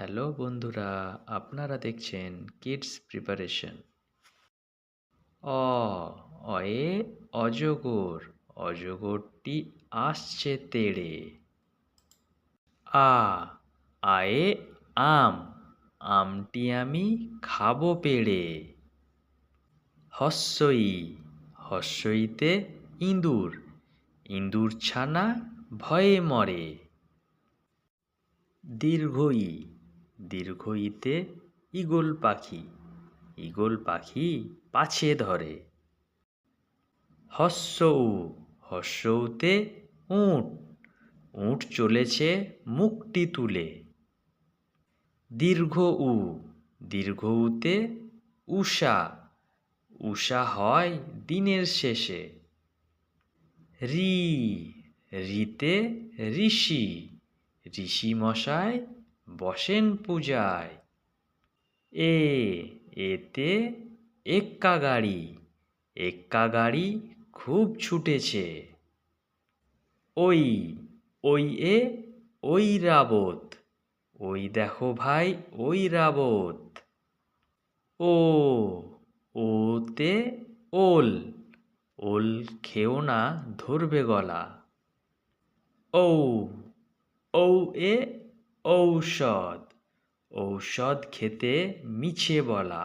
Hello বন্ধুরা, আপনারা দেখছেন কিডস প্রিপারেশন অ, অয়ে, অজগর, অজগরটি আসছে তেড়ে। আ, আয়ে, আম, আমটি আমি খাব পেড়ে। হস্যই, হস্যইতে ইঁদুর ইঁদুর ছানা ভয়ে মরে। দীর্ঘই দীর্ঘইতে ঈগল পাখি ঈগল পাখি পাছে ধরে। হস্য উ হস্য হস্যউতে উঁট, উট চলেছে মুখটি তুলে। দীর্ঘ উ দীর্ঘ উতে উষা উষা হয় দিনের শেষে। রি, রিতে ঋষি ঋষি মশাই বসেন পূজায়। এ, এতে এক্কা গাড়ি এক্কা গাড়ি খুব ছুটেছে। ওই ওই এ, ওই রাবত, ওই দেখো ভাই, ওই রাবত। ও, ওতে ওল ওল খেও না ধরবে গলা। ঔ ঔ এ ঔষধ। ঔষধ খেতে মিছে বলা।